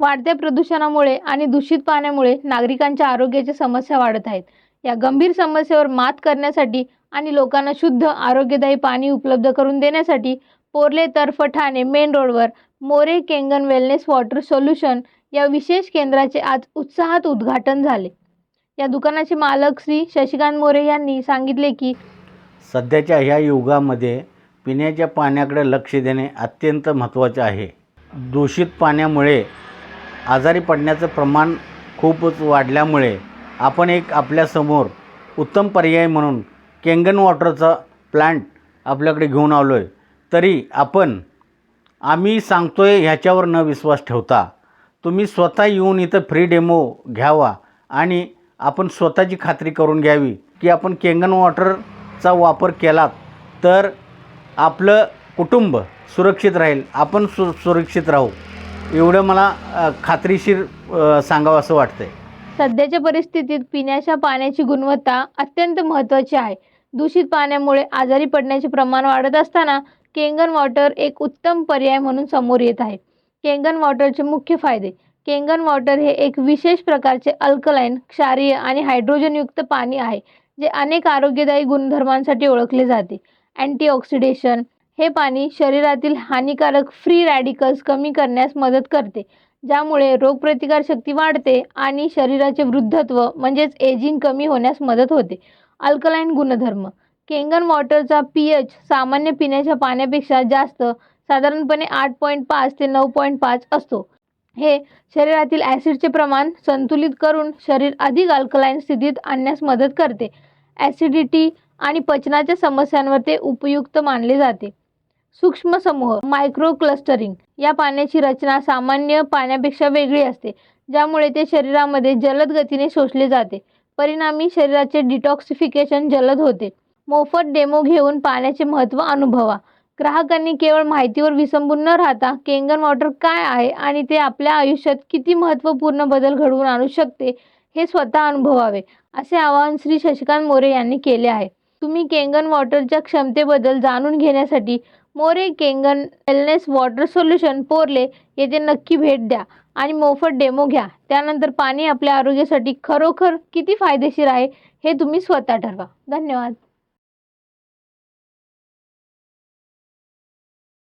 वाढत्या प्रदूषणामुळे आणि दूषित पाण्यामुळे नागरिकांच्या आरोग्याच्या समस्या वाढत आहेत. या गंभीर समस्येवर मात करण्यासाठी आणि लोकांना शुद्ध आरोग्यदायी पाणी उपलब्ध करून देण्यासाठी पोर्ले तर्फ ठाणे मेन रोडवर More Kangen wellness water solution या विशेष केंद्राचे आज उत्साहात उद्घाटन झाले. या दुकानाचे मालक श्री शशिकांत मोरे यांनी सांगितले की सध्याच्या ह्या युगामध्ये पिण्याच्या पाण्याकडे लक्ष देणे अत्यंत महत्त्वाचे आहे. दूषित पाण्यामुळे आजारी पडण्याचं प्रमाण खूपच वाढल्यामुळे आपण एक आपल्यासमोर उत्तम पर्याय म्हणून केंगन वॉटरचा प्लांट आपल्याकडे घेऊन आलो आहे तरी आपण आम्ही सांगतो आहे ह्याच्यावर न विश्वास ठेवता. तुम्ही स्वतः येऊन इथं फ्री डेमो घ्यावा आणि आपण स्वतःची खात्री करून घ्यावी की आपण केंगन वॉटरचा वापर केलात तर आपलं कुटुंब सुरक्षित राहील. आपण सु सुरक्षित राहू. एवढं मला अ, खात्रीशीर अ, सांगावं असं वाटतंय. सध्याच्या परिस्थितीत पिण्याच्या पाण्याची गुणवत्ता अत्यंत महत्त्वाची आहे. दूषित पाण्यामुळे आजारी पडण्याचे प्रमाण वाढत असताना केंगन वॉटर एक उत्तम पर्याय म्हणून समोर येत आहे. केंगन वॉटरचे मुख्य फायदे केंगन वॉटर हे एक विशेष प्रकारचे अल्कलाईन क्षारीय आणि हायड्रोजनयुक्त पाणी आहे जे अनेक आरोग्यदायी गुणधर्मांसाठी ओळखले जाते. अँटीऑक्सिडेशन हे पाणी शरीरातील हानिकारक फ्री रॅडिकल्स कमी करण्यास मदत करते. ज्यामुळे रोगप्रतिकारशक्ती वाढते आणि शरीराचे वृद्धत्व म्हणजेच एजिंग कमी होण्यास मदत होते. अल्कलाईन गुणधर्म. केंगन वॉटरचा पी एच सामान्य पिण्याच्या पाण्यापेक्षा जास्त साधारणपणे आठ पॉईंट पाच ते नऊ पॉईंट पाच असतो. हे शरीरातील ॲसिडचे प्रमाण संतुलित करून शरीर अधिक अल्कलाईन स्थितीत आणण्यास मदत करते. ॲसिडिटी आणि पचनाच्या समस्यांवर ते उपयुक्त मानले जाते. सूक्ष्म समूह मायक्रो क्लस्टरिंग या पाण्याची रचना सामान्य पाण्यापेक्षा वेगळी असते ज्यामुळे ते शरीरामध्ये जलद गतीने शोषले जाते. परिणामी शरीराचे डिटॉक्सिफिकेशन जलद होते. मोफत डेमो घेऊन पाण्याचे महत्त्व अनुभवा. ग्राहकांनी केवळ माहितीवर विसंबून न राहता केंगन वॉटर काय आहे आणि ते आपल्या आयुष्यात किती महत्त्वपूर्ण बदल घडवून आणू शकते हे स्वतः अनुभवावे असे आवाहन श्री शशिकांत मोरे यांनी केले आहे. तुम्ही केंगन वॉटरच्या क्षमतेबद्दल जाणून घेण्यासाठी More Kangen wellness water solution Porle येथे नक्की भेट द्या आणि मोफत डेमो घ्या. त्यानंतर पाणी आपल्या आरोग्यासाठी खरोखर किती फायदेशीर आहे हे तुम्ही स्वतः ठरवा. धन्यवाद.